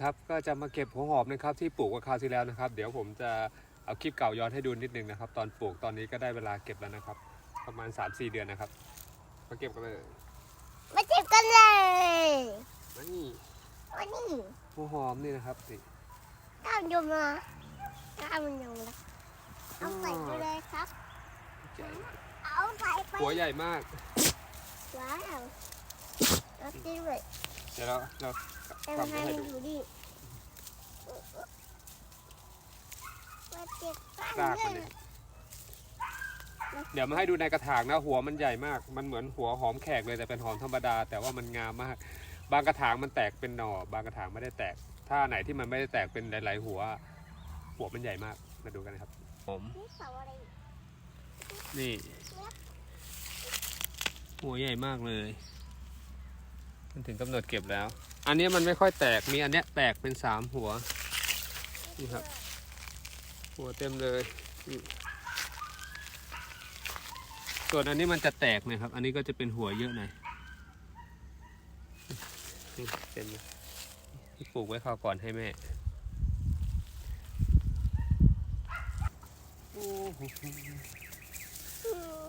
ครับก็จะมาเก็บหัวหอมนะครับที่ปลูกไว้คราวที่แล้วนะครับ เดี๋ยวผมจะเอาคลิปเก่าย้อนให้ดูนิดนึงนะครับ ตอนปลูกตอนนี้ก็ได้เวลาเก็บแล้วนะครับ ประมาณ 3-4 เดือนนะครับ มาเก็บกันเลยมาเจ็บกันเลยนี่วันนี้หัวหอมนี่นะครับนี่ก้าวยมมาก้าวมันยมละเอาใส่ไปเลยครับใหญ่มากเอาใส่ไปหัวใหญ่มากว้าวเอาตีเลยเดี๋ยวเราเรา แต่ทำให้ให้มันดูอยู่ดิมาเจ็บกันรากเลมันยเนี่ยเดี๋ยวมาให้ดูในกระถางนะหัวมันใหญ่มาก มันเหมือนหัวหอมแขกเลยแต่เป็นหอมธรรมดา แต่ว่ามันงามมาก บางกระถางมันแตกเป็นหน่อ บางกระถางไม่ได้แตก ถ้าไหนที่มันไม่ได้แตกเป็นหลาย ๆ หัว หัวมันใหญ่มากมาดูกันนะครับหอมนี่เสาอะไรนี่หัวใหญ่มากเลย มันถึงกำหนดเก็บแล้ว อันนี้มันไม่ค่อยแตก มีอันเนี้ยแตกเป็นสามหัว นี่ครับ หัวเต็มเลย ส่วนอันนี้มันจะแตกนะครับ อันนี้ก็จะเป็นหัวเยอะหน่อยเต็มเลยที่ปลูกไว้คราวก่อนให้แม่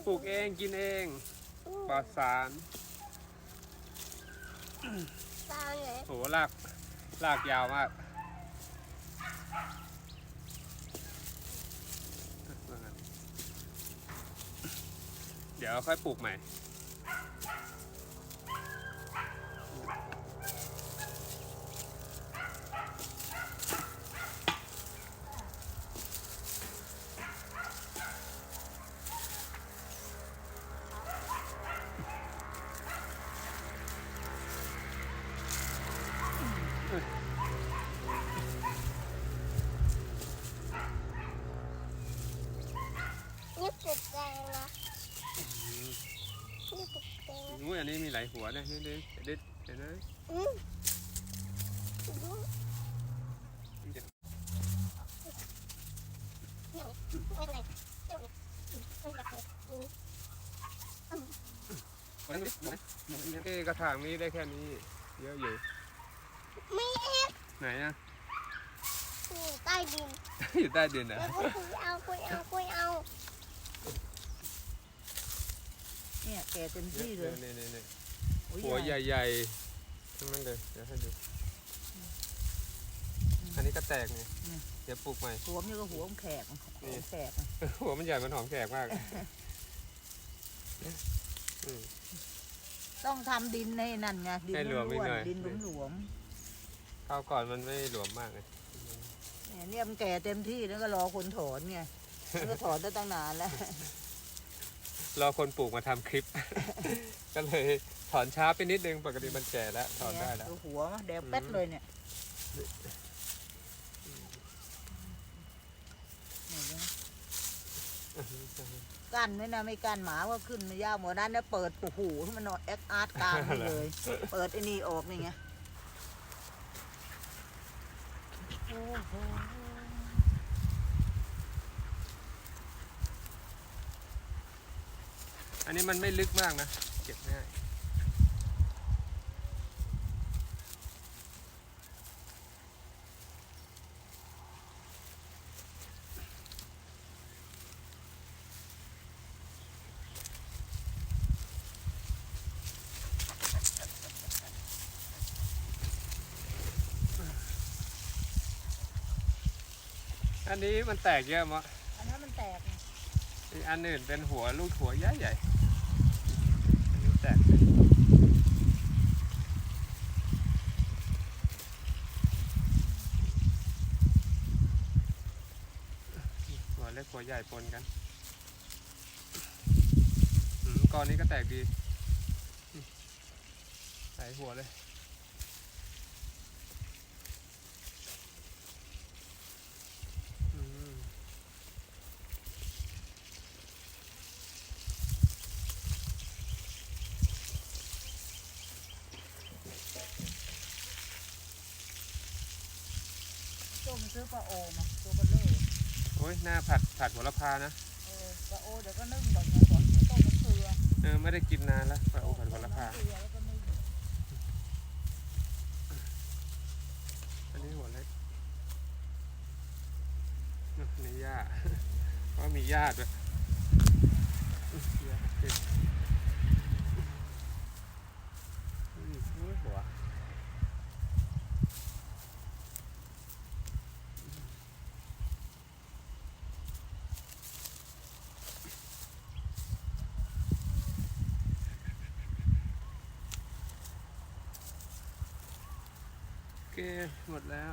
ปลูกเองกินเองปลอดสาร โสาไหนโหลากลากยาวมากเดี๋ยวค่อยปลูกใหม่ นี่ปลูกแดงนะนี่ปลูกแด งนะอุ้ยอันนี้มีหลายหัวนะนี่นี่เด็ดเห็นไหมมดูไม่เป็นไรเดี๋ยวไม่กเอืมเอ้กระถางนี้ได้แค่นี้ เยอะอยู่ ไม่เอ็ดไหนอะนี่ใต้ดินอยู่ใต้ดินอะคุยเอาคุยเอาคุยเอา เนี่ยแก่เต็มที่เลยนี่นี่นี่โอ้ยหัวใหญ่ๆทั้งนั้นเลยเดี๋ยวให้ดู อันนี้ก็แตกเนี่ยเดี๋ยวปลูกใหม่หัวมันก็หัวมันแขกหัวแขกหัวมันใหญ่มันหอมแขกมากอืมต้องทำดินในนั่นไงดินให้หลวมนิดหน่อยดินหลวมข้าวก่อนมันไม่หลวมมากเลยๆเนี่ยเนี่ยมันแก่เต็มที่แล้วก็รอคนถอนไงมันก็ถอนได้ตั้งนานแล้ว รอคนปลูกมาทำคลิป ก็เลยถอนช้าไปนิดนึงปกติมันแก่แล้วถอนได้แล้ว ดูหัวมันแดงเป็ดเลยเนี่ยกั้นไว้นะไม่กั้นหมาก็ขึ้นมายาวหมดนั้นเนี่ยเปิดโอ้โหให้มันนอนแอคอาร์ตกลางมันเลย เปิดไอ้นี่ออกนี่ไงโอ้โห อันนี้มันไม่ลึกมากนะ เก็บง่ายอันนี้มันแตกเยอะมั้งอันนั้นมันแตกไงอีกอันอื่นเป็นหัวลูกหัวใหญ่ใหญ่อันนี้แตกหัว เล็กหัวใหญ่ปนกันอืมกอนนี้ก็แตกดีใส่หัวเลยอืมต้มซื้อปลาโอมาตัวเบลเล โอ้ยหน้าผัดผัดหัวละพานะเออปลาโอเดี๋ยวก็นึ่งก่อนนะก่อนเดี๋ยวต้มน้ำเกลือเออไม่ได้กินนานละวปลาโอผัดหัวละพานี่นนี้หัวเล็กนี่หญ้า เพราะมีหญ้าด้วย หมดแล้ว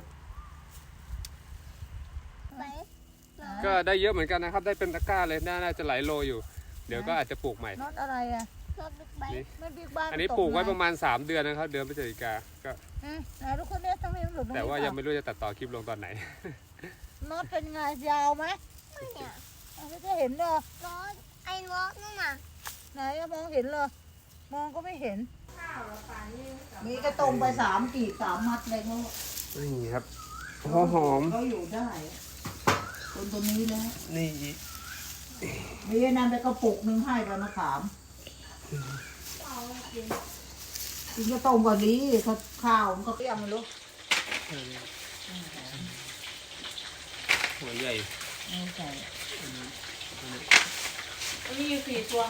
ไปก็ได้เยอะเหมือนกันนะครับ ได้เป็นตะกร้าเลยน่าน่าจะหลายโลอยู่ เดี๋ยวก็อาจจะปลูกใหม่ น็อตอะไรอะรถบิ๊กไบค์นี่มันบิ๊กบ้านอันนี้ปลูกไว้ประมาณ 3 เดือนนะครับ เดือนพฤศจิกาก็ฮะไหนทุกคนเนี่ยทำไมมันหลุดตรงนี้แต่ว่ายังเปไม่รู้จะตัดต่อคลิปลงตอนไหนล่าน็อตเป็นไงยาวไหมเนี่ยเอาไม่ได้เห็นเหรอรถไอ้รถนั่นน่ะไหนอะมองเห็นเหรอมองก็ไม่เห็น นี่ก็ตรงไปสามกีบสามมัดเลยเขานี่ครับหัวหอม เขาอยู่ได้คนตัวนี้แล้วนี่นี่นั่นไปกระปุกหนึงให้ไปมะขามกินก็ต้มกว่านี้เขาข้าวมันก็เปรี้ยวไม่รู้หัวใหญ่ไม่ใช่มีอยู่สี่ตัว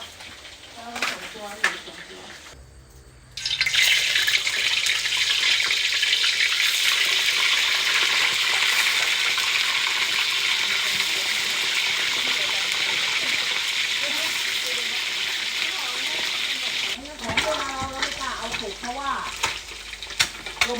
เอาสองตัวหรือสองตัว ของเราเราไม่กล้าเอาสุกเพราะว่าลม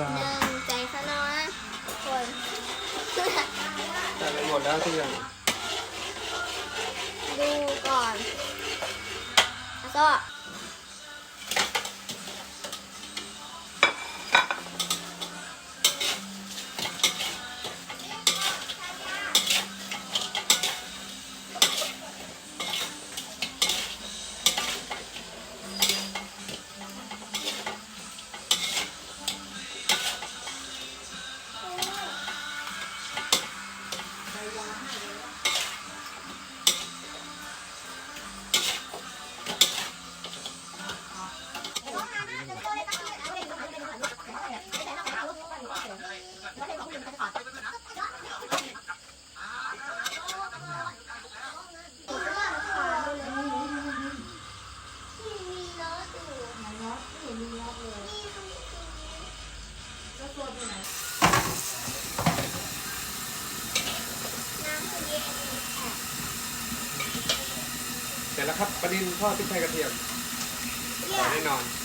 ปลาหนึ่งใจขนอยนะคนแต่ไปหมดแล้วทุกอย่างดูก่อน แล้วก็ เสร็จแล้วครับปลาดินทอดพริกไทยกระเทียมอร่อยแน่นอนครับ